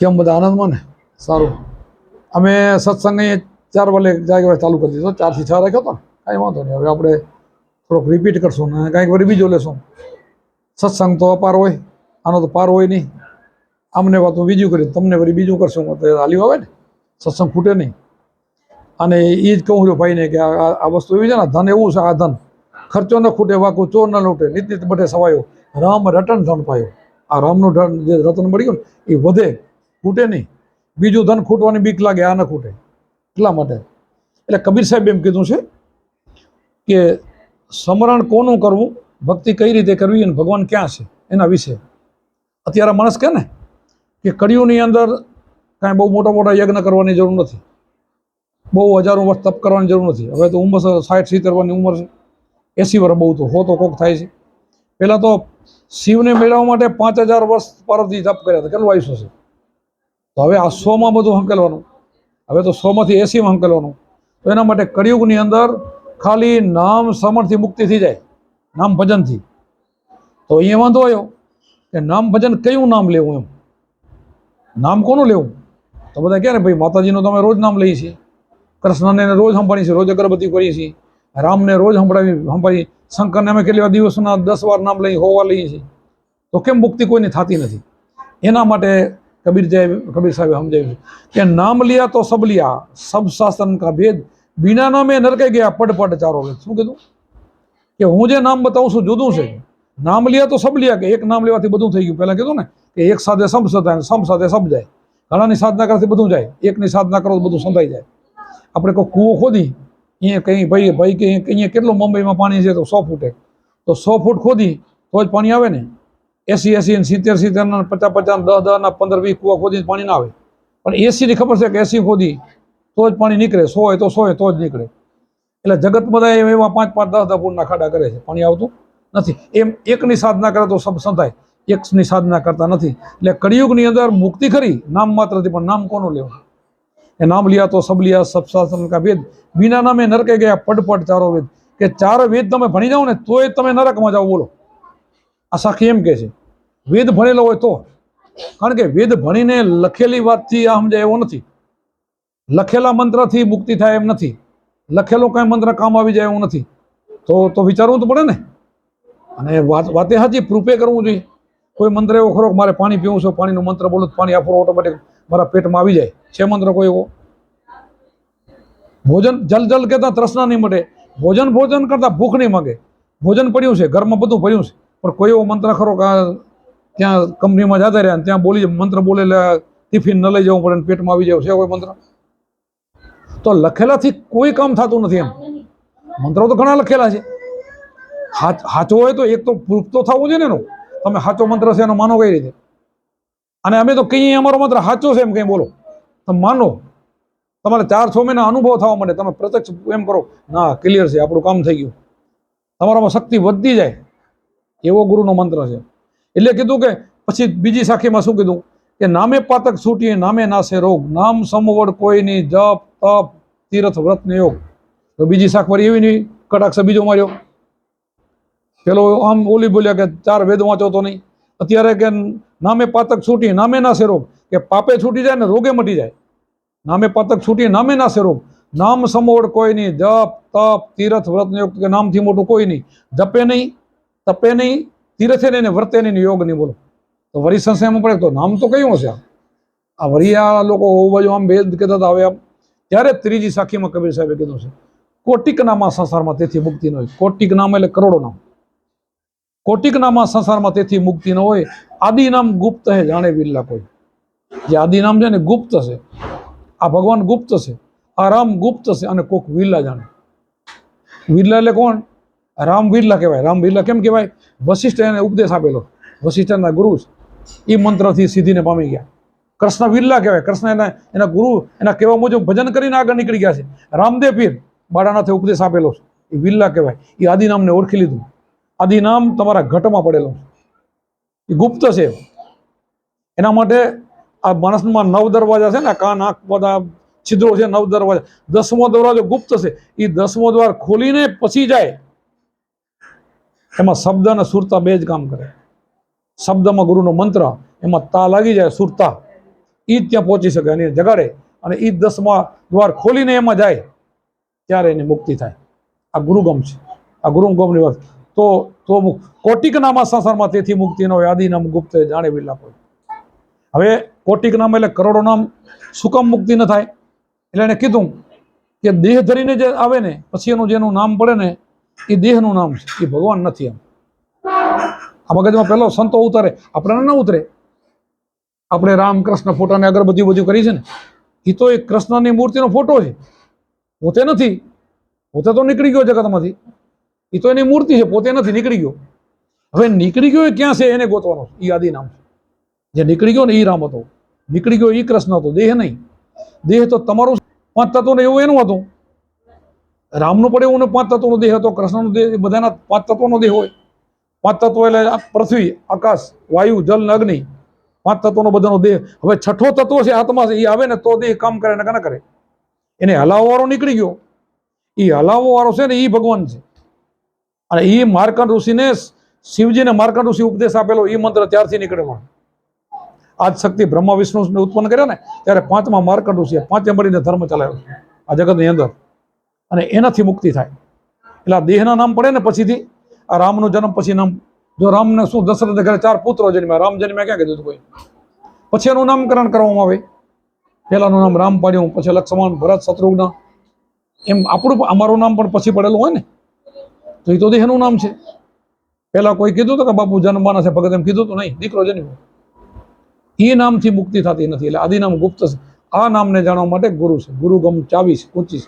કેમ બધા આનંદમાં ને? સારું. અમે સત્સંગની ચાર વાલે જાગે ચાલુ કરી દીધો. ચારથી છ રાખ્યો હતો ને. કાંઈ વાંધો નહીં. હવે આપણે થોડોક રિપીટ કરશું ને કાંઈક વળી બીજો લેશું. સત્સંગ તો અપાર હોય. આનો તો પાર હોય નહીં. અમને હું બીજું કરી તમને વળી બીજું કરશું. તો હાલ્યું આવે ને. સત્સંગ ફૂટે નહીં. અને એ જ કહું છું ભાઈને કે આ વસ્તુ એવી છે ને, ધન એવું છે આ ધન. ખર્ચો ન ખૂટે, વાકું, ચોર ન લૂટે. નિત નિત બટે સવાયો. રામ રટન ધન પાયો. આ રામનું ધન જે રતન મળી ગયું ને એ વધે. ખૂટે નહીં. બીજું ધન ખૂટવાની બીક લાગે, આ ન ખૂટે. એટલા માટે. એટલે કબીર સાહેબ એમ કીધું છે કે સ્મરણ કોનું કરવું? ભક્તિ કઈ રીતે કરવી અને ભગવાન ક્યાં છે? એના વિશે. અત્યારે માણસ કહે ને કે કળિયુગની અંદર કાંઈ બહુ મોટા મોટા યજ્ઞ કરવાની જરૂર નથી. બહુ હજારો વર્ષ તપ કરવાની જરૂર નથી. હવે તો ઉંમર સાઠ, સિત્તેર વર્ષની ઉંમર છે. એસી વર્ષ બહુ તો, હો તો કોક થાય છે. પહેલાં તો શિવને મેળવવા માટે પાંચ હજાર વર્ષ પાર્વતી તપ કર્યા હતા. કેટલું આયુષ્ય છે? તો હવે આ સોમાં બધું હંકેલવાનું. હવે તો સોમાંથી એસીમાં હંકેલવાનું. તો એના માટે કળિયુગની અંદર ખાલી નામ સમર્થથી મુક્તિ થઈ જાય. નામ ભજનથી. તો અહીંયા વાંધો આવ્યો કે નામ ભજન કયું નામ લેવું એમ? નામ કોનું લેવું? તો બધા કહે ને ભાઈ, માતાજીનું તમે રોજ નામ લઈએ છીએ. કૃષ્ણને રોજ સંભાળીએ છીએ, રોજ અગરબત્તી કરીએ છીએ. રામને રોજ સંભળાવી સંભાળી શંકરને અમે કેટલી વાર દિવસના દસ વાર નામ લઈ હોવા લઈએ છીએ. તો કેમ મુક્તિ કોઈની થતી નથી? એના માટે કબીર સાહેબ કબીર સાહેબે સમજાવ્યું કે નામ લિયા તો સબ લિયા, સબ શાસન કા ભેદ, બિના નામે નરકે ગયા પટ પટ ચારો શું કીધું? કે હું જે નામ બતાવું છું જુદું છે. નામ લિયા તો સબ લિયા, કે એક નામ લેવાથી બધું થઈ ગયું. પહેલાં કીધું ને કે એક સાથે સબ સદાય સમ સાથે સબ જાય. ઘણાની સાધના કરવાથી બધું જાય. એકની સાધના કરો તો બધું સંધાઈ જાય. આપણે કોઈ કૂવો ખોદી, અહીંયા કંઈ ભાઈ ભાઈ કે અહીંયા કેટલું મુંબઈમાં પાણી છે તો સો ફૂટે. તો સો ફૂટ ખોદી, તો જ પાણી આવે ને? એસી એસી ને સિત્તેર સિત્તેર ને પચાસ પચાસ, દસ દસ ના પંદર, વીસ કૂવા ખોદી પાણી ના આવે. પણ એસીની ખબર છે કે એસી ખોદી તો જ પાણી નીકળે. સો હોય તો સો હોય તો જ નીકળે. એટલે જગત બધા એવા પાંચ પાંચ, દસ દસ ફૂટના ખાડા કરે છે. પાણી આવતું નથી. એમ એકની સાધના કરે તો સબ સંતાય એકની સાધના કરતા નથી. એટલે કળિયુગની અંદર મુક્તિ ખરી, નામ માત્રથી પણ નામ કોનું લેવું? એ નામ લિયા તો સબ લિયા, સબ કા વેદ બિના નામે નરકે ગયા પડપડ ચારો વેદ. કે ચાર વેદ તમે ભણી જાઓ ને તોય તમે નરકમાં જાઓ, બોલો. આ સાખી એમ કે છે? વેદ ભણેલો હોય તો. કારણ કે વેદ ભણીને લખેલી વાતથી આ સમજાય એવો નથી. લખેલા મંત્રથી મુક્તિ થાય એમ નથી. લખેલો કાંઈ મંત્ર કામ આવી જાય એવું નથી. તો તો વિચારવું તો પડે ને. અને વાત, વાતે સાચી પ્રૂપે કરવું જોઈએ. કોઈ મંત્ર એવો ખરો મારે પાણી પીવું છે, પાણીનો મંત્ર બોલું પાણી આપવું ઓટોમેટિક મારા પેટમાં આવી જાય. છે મંત્ર કોઈ એવો? ભોજન જલ જલ કહેતા તૃષ્ણા નહીં મટે. ભોજન ભોજન કરતા ભૂખ નહીં માંગે. ભોજન પડ્યું છે, ઘરમાં બધું પડ્યું છે. પણ કોઈ એવો મંત્ર ખરો કે ત્યાં કંપનીમાં જતા રહ્યા ત્યાં બોલી મંત્ર બોલેલા ટિફિન ન લઈ જવું પડે પેટમાં આવી જાય છે કોઈ મંત્ર? તો લખેલાથી કોઈ કામ થતું નથી એમ. મંત્રો તો ઘણા લખેલા છે. સાચો હોય તો એક તો પ્રૂફ તો થવું જોઈએ ને એનું. તમે સાચો મંત્ર છે એનો માનો કઈ રીતે? અને અમે તો કહીએ અમારો મંત્ર સાચો છે એમ કંઈ બોલો. તમે માનો. તમારે ચાર છ મહિના અનુભવ થવા માટે તમે પ્રત્યક્ષ એમ કરો, ના ક્લિયર છે, આપણું કામ થઈ ગયું. તમારામાં શક્તિ વધતી જાય. એવો ગુરુનો મંત્ર છે. એટલે કીધું કે પછી બીજી સાખીમાં શું કીધું? કે નામે પાતક છૂટીએ, નામે નાશે રોગ, નામ સમવડ કોઈની જપ, તપ, તીર્થ, વ્રત ને યોગ. તો બીજી શાખ વળી એવી નહીં કટાક્ષ બીજો માર્યો. પેલો આમ ઓલી બોલ્યા કે ચાર વેદ વાંચો તો નહીં. અત્યારે કે નામે પાતક છૂટી નામે નાશે રોગ. કે પાપે છૂટી જાય ને રોગે મટી જાય. નામે પાતક છૂટી નામે નાશે રોગ. નામ સમોડ કોઈ નહીં જપ, તપ, તીર્થ, વ્રત યોગ કે નામથી મોટું કોઈ નહીં. જપે નહીં. તપે નહીં તીર્થે નહીં ને વર્તે નહીં યોગ નહીં બોલો. તો વરી સંશયમાં પડે તો નામ તો કયું હશે આ? આ વરી આ લોકો બાજુ આમ ભેદ કહેતા હતા, હવે આમ. ત્યારે ત્રીજી સાખીમાં કબીર સાહેબે કીધું છે કોટિક નામા સંસારમાં તેથી મુક્તિ ન હોય. કોટિક નામ એટલે કરોડો નામ. કોટિક નામા સંસારમાં તેથી મુક્તિ ન હોય આદિ નામ ગુપ્ત હે, જાણે વિરલા કોઈ. જે આદિ નામ છે ને ગુપ્ત છે. આ ભગવાન ગુપ્ત છે. આ રામ ગુપ્ત છે અને કોક વિરલા જાણે. વિરલા એટલે કોણ? રામ વિરલા કહેવાય. રામ વિરલા કેમ કહેવાય? વશિષ્ઠ એને ઉપદેશ આપેલો. વશિષ્ઠના ગુરુ એ મંત્રથી સિદ્ધિને પામી ગયા. કૃષ્ણ વિરલા કહેવાય. કૃષ્ણ એના એના ગુરુ, એના કહેવા મુજબ ભજન કરીને આગળ નીકળી ગયા છે. રામદેવ પીર બાળાનાથે ઉપદેશ આપેલો છે. એ વિરલા કહેવાય. એ આદિનામને ઓળખી લીધું. આદિનામ તમારા ઘટમાં પડેલો છે. એ ગુપ્ત છે. એના માટે આ માણસમાં નવ દરવાજા છે ને કાન, આંખ, બધા છિદ્રો છે, નવ દરવાજા. દસમો દરવાજો ગુપ્ત છે. એ દસમો દ્વાર ખોલીને પછી જાય. એમાં શબ્દ અને સુરતા બે જ કામ કરે. શબ્દમાં ગુરુનો મંત્ર, એમાં તા લાગી જાય, સુરતા. એ જ ત્યાં પહોંચી શકે અને જગાડે. અને એ દસમા દ્વાર ખોલીને એમાં જાય, ત્યારે એની મુક્તિ થાય. આ ગુરુગમ છે. આ ગુરુગમની વાત. તો તો કોટિક નામા સંસારમાં તેથી મુક્તિ ન હોય આદિ નામ ગુપ્ત જાણે વિલા હવે કોટિક નામ એટલે કરોડો નામ. સુકમ મુક્તિ ન થાય? એટલે એને કીધું કે દેહ ધરીને જે આવે ને, પછી એનું જેનું નામ પડે ને એ દેહનું નામ છે, એ ભગવાન નથી એમ. આ મગજમાં પહેલો સંતો ઉતરે, આપણે ન ઉતરે. આપણે રામ કૃષ્ણ ફોટાને અગરબત્તી બધું કરી છે ને એ તો એક કૃષ્ણની મૂર્તિનો ફોટો છે. પોતે નથી. પોતે તો નીકળી ગયો જગતમાંથી. એ તો એની મૂર્તિ છે, પોતે નથી, નીકળી ગયો. હવે નીકળી ગયો એ ક્યાં છે, એને ગોતવાનો એ આદિ નામ છે. જે નીકળી ગયો ને એ રામ હતો. નીકળી ગયો એ કૃષ્ણ હતો, દેહ નહીં. દેહ તો તમારું પાંચ તત્વને એવું એનું હતું. રામનું પણ એવું પાંચ તત્વનો દેહ હતો, કૃષ્ણનો દેહ બધાના પાંચ તત્વોનો દેહ હોય. પાંચ તત્વો એટલે પૃથ્વી, આકાશ, વાયુ, જલ અગ્નિ. પાંચ તત્વનો બધાનો દેહ. હવે છઠ્ઠો તત્વ છે આત્મા છે, એ આવે ને તો દેહ કામ કરે ને ના કરે? એને હલાવવાળો નીકળી ગયો. એ હલાવો વાળો છે ને એ ભગવાન છે. અને એ માર્કંડ ઋષિને શિવજીને માર્કંડ ઋષિ ઉપદેશ આપેલો એ મંત્ર ત્યારથી નીકળેલો. આજ શક્તિ બ્રહ્મા વિષ્ણુને ઉત્પન્ન કર્યા ને, ત્યારે પાંચમા માર્કંડ ઋષિએ પાંચે મળીને ધર્મ ચલાવ્યો. આ જગતની અંદર. અને એનાથી મુક્તિ થાય. એટલે આ દેહના નામ પડે ને પછીથી આ રામનો જન્મ પછી નામ. જો રામને શું દશરથ ઘરે ચાર પુત્રો જન્મ્યા, રામ જન્મ્યા ક્યાં કીધું કોઈ? પછી એનું નામકરણ કરવામાં આવે. પહેલાનું નામ રામ પાડ્યું, પછી લક્ષ્મણ, ભરત, શત્રુઘ્ન. એમ આપણું અમારું નામ પણ પછી પડેલું હોય ને. તો એ તો દેહનું નામ છે. પહેલાં કોઈ કીધું હતું કે બાપુ જન્મવાના છે, ભગત એમ કીધું હતું? નહીં, દીકરો જન્મ્યો. એ નામથી મુક્તિ થતી નથી. એટલે આદિનામ ગુપ્ત છે. આ નામને જાણવા માટે ગુરુ છે. ગુરુગમ ચાવીસ, પચીસ.